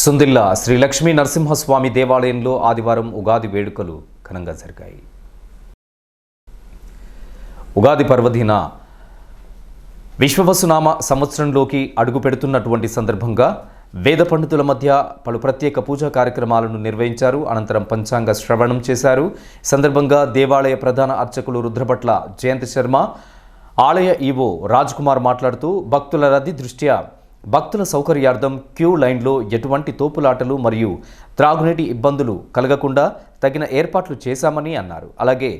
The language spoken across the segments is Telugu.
సుందిల్లా శ్రీ లక్ష్మీ నరసింహస్వామి దేవాలయంలో ఆదివారం ఉగాది వేడుకలు ఘనంగా జరిగాయి. ఉగాది పర్వదిన విశ్వవసునామ సంవత్సరంలోకి అడుగు పెడుతున్నటువంటి సందర్భంగా వేద పండితుల మధ్య పలు ప్రత్యేక పూజా కార్యక్రమాలను నిర్వహించారు. అనంతరం పంచాంగ శ్రవణం చేశారు. సందర్భంగా దేవాలయ ప్రధాన అర్చకులు రుద్రపట్ల జయంత్ శర్మ ఆలయ ఈవో రాజ్ కుమార్ మాట్లాడుతూ భక్తుల రద్దీ దృష్ట్యా భక్తుల సౌకర్యార్థం క్యూ లైన్లో ఎటువంటి తోపులాటలు మరియు త్రాగునీటి ఇబ్బందులు కలగకుండా తగిన ఏర్పాట్లు చేశామని అన్నారు. అలాగే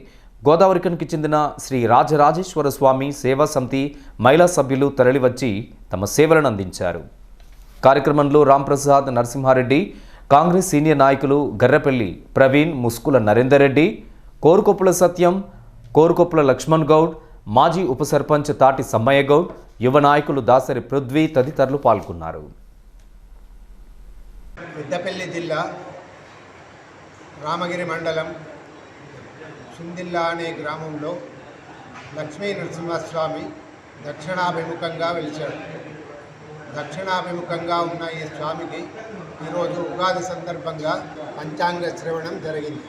గోదావరికన్కి చెందిన శ్రీ రాజరాజేశ్వర స్వామి సేవా సమితి మహిళా సభ్యులు తరలివచ్చి తమ సేవలను అందించారు. కార్యక్రమంలో రాంప్రసాద్ నరసింహారెడ్డి కాంగ్రెస్ సీనియర్ నాయకులు గర్రపల్లి ప్రవీణ్ ముస్కుల నరేందర్ రెడ్డి కోరుకొప్పుల సత్యం కోరుకొప్పుల లక్ష్మణ్ గౌడ్ మాజీ ఉప సర్పంచ్ తాటి సమ్మయ్య గౌడ్ యువ నాయకులు దాసరి పృథ్వీ తదితరులు పాల్గొన్నారు. పెద్దపల్లి జిల్లా రామగిరి మండలం సుందిల్లా అనే గ్రామంలో లక్ష్మీ నరసింహస్వామి దక్షిణాభిముఖంగా వెలిచాడు. దక్షిణాభిముఖంగా ఉన్న ఈ స్వామికి ఈరోజు ఉగాది సందర్భంగా పంచాంగ శ్రవణం జరిగింది.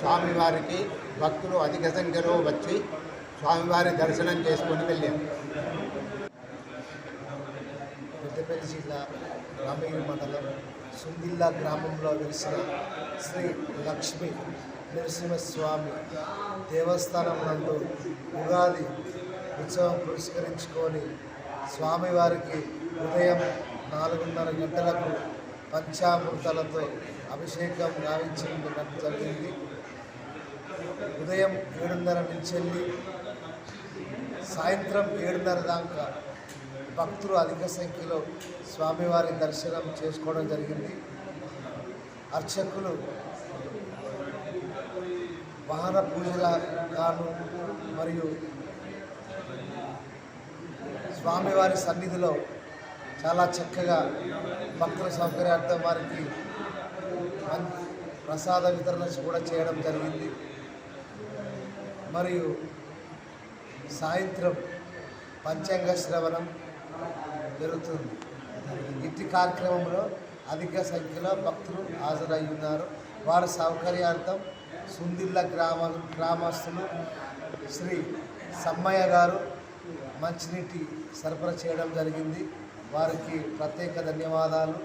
స్వామివారికి భక్తులు అధిక సంఖ్యలో వచ్చి స్వామివారి దర్శనం చేసుకొని వెళ్ళాం పెద్దపల్లి జిల్లా రామగిరి మండలం సుందిల్లా గ్రామంలో వెలిసిన శ్రీ లక్ష్మీ నరసింహస్వామి దేవస్థానం నందు ఉగాది ఉత్సవం పురస్కరించుకొని స్వామివారికి ఉదయం నాలుగున్నర గంటలకు పంచామృతాలతో అభిషేకం గావించడం జరిగింది. ఉదయం ఏడున్నర నుంచి వెళ్ళి సాయంత్రం ఏడున్నర దాకా భక్తులు అధిక సంఖ్యలో స్వామివారి దర్శనం చేసుకోవడం జరిగింది. అర్చకులు వాహన పూజల గాను మరియు స్వామివారి సన్నిధిలో చాలా చక్కగా భక్తుల సౌకర్యార్థం వారికి ప్రసాద వితరణ కూడా చేయడం జరిగింది. మరియు సాయంత్రం పంచాంగ శ్రవణం జరుగుతుంది. ఇంటి కార్యక్రమంలో అధిక సంఖ్యలో భక్తులు హాజరై ఉన్నారు వారి సౌకర్యార్థం సుందిల్ల గ్రామ గ్రామస్తులు శ్రీ సమ్మయ్య గారు మంచినీటి సరఫరా చేయడం జరిగింది. వారికి ప్రత్యేక ధన్యవాదాలు.